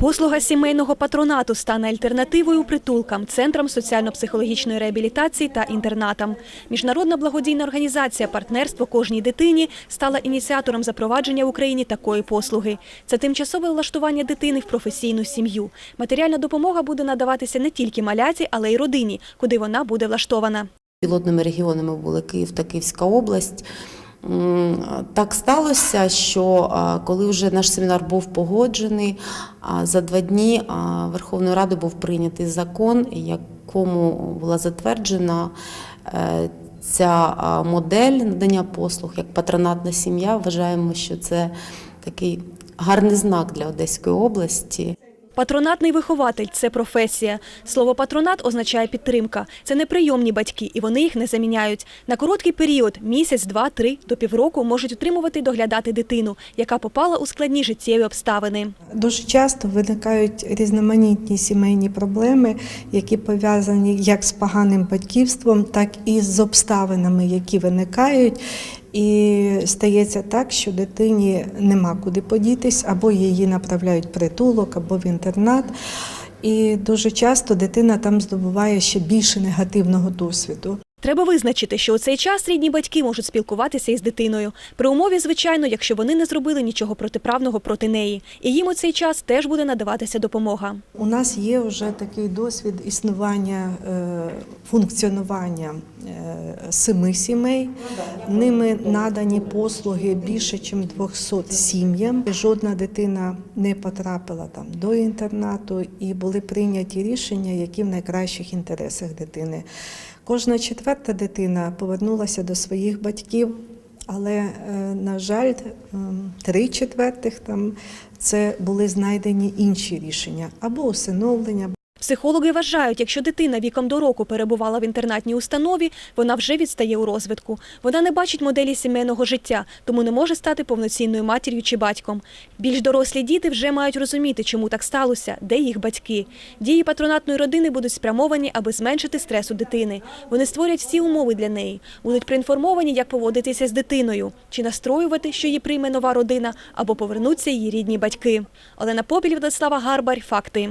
Послуга сімейного патронату стане альтернативою притулкам, центрам соціально-психологічної реабілітації та інтернатам. Міжнародна благодійна організація Партнерство кожній дитині стала ініціатором запровадження в Україні такої послуги. Це тимчасове влаштування дитини в професійну сім'ю. Матеріальна допомога буде надаватися не тільки маляті, але й родині, куди вона буде влаштована. Пілотними регіонами були Київ та Київська область. Так сталося, що коли вже наш семінар був погоджений, за два дні Верховною Радою був прийнятий закон, якому була затверджена е, ця модель надання послуг як патронатна сім'я. Вважаємо, що це такий гарний знак для Одеської області. Патронатний вихователь це професія. Слово патронат означає підтримка. Це неприйомні батьки, і вони їх не заміняють. На короткий період місяць, два, три до півроку можуть утримувати і доглядати дитину, яка попала у складні життєві обставини. Дуже часто виникають різноманітні сімейні проблеми, які пов'язані як з поганим батьківством, так і з обставинами, які виникають. І стається так, що дитині нема куди подітись, або її направляють в притулок, або в інтернат. І дуже часто дитина там здобуває ще більше негативного досвіду. Треба визначити, що у цей час рідні батьки можуть спілкуватися із дитиною. При умові, звичайно, якщо вони не зробили нічого протиправного проти неї. І їм у цей час теж буде надаватися допомога. У нас є вже такий досвід існування, е, функціонування е, семи сімей. Ними надані послуги більше, ніж 200 сім'ям. Жодна дитина не потрапила там до інтернату і були прийняті рішення, які в найкращих інтересах дитини. Кожна четверта дитина повернулася до своїх батьків. Але, е, на жаль, ем, три четвертих там це були знайдені інші рішення або усиновлення. Психологи вважають, якщо дитина віком до року перебувала в інтернатній установі, вона вже відстає у розвитку. Вона не бачить моделі сімейного життя, тому не може стати повноцінною матір'ю чи батьком. Більш дорослі діти вже мають розуміти, чому так сталося, де їх батьки. Дії патронатної родини будуть спрямовані, аби зменшити стрес у дитини. Вони створять всі умови для неї, будуть проінформовані, як поводитися з дитиною, чи настроювати, що її прийме нова родина, або повернуться її рідні батьки. Олена Попіль, Владислава Гарбар. Факти.